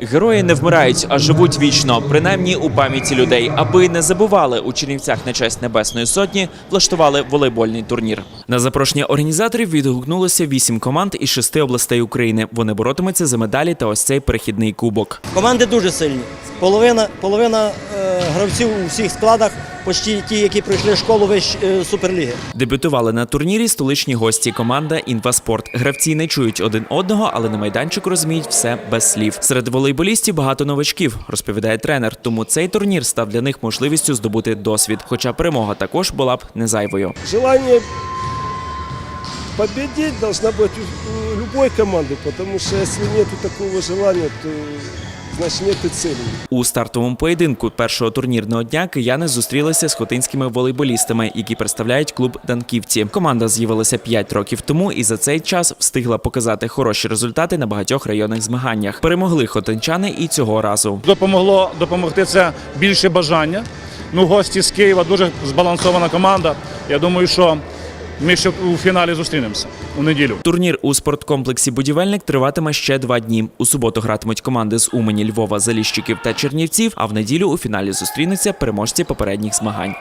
Герої не вмирають, а живуть вічно, принаймні у пам'яті людей. Аби не забували у Чернівцях на честь Небесної Сотні, влаштували волейбольний турнір. На запрошення організаторів відгукнулося вісім команд із шести областей України. Вони боротимуться за медалі та ось цей перехідний кубок. Команди дуже сильні. Половина, половина е, гравців у всіх складах, почти ті, які пройшли школу вищ, е, суперліги. Дебютували на турнірі столичні гості команда Інваспорт. Гравці не чують один одного, але на майданчику розуміють все без слів. Серед волейболістів багато новачків, розповідає тренер. Тому цей турнір став для них можливістю здобути досвід. Хоча перемога також була б не зайвою. Желание победить должна быть у любой команды, потому что если нет такого желания, то значит нет цели. У стартовому поєдинку першого турнірного дня кияни зустрілися з хотинськими волейболістами, які представляють клуб Данківці. Команда з'явилася 5 років тому і за цей час встигла показати хороші результати на багатьох районних змаганнях. Перемогли хотинчани і цього разу. Допомогло допомогти це більше бажання. Ну, гості з Києва дуже збалансована команда. Я думаю, що ми ще у фіналі зустрінемося у неділю. Турнір у спорткомплексі Будівельник триватиме ще два дні. У суботу гратимуть команди з Умані, Львова, Заліщиків та Чернівців. А в неділю у фіналі зустрінуться переможці попередніх змагань.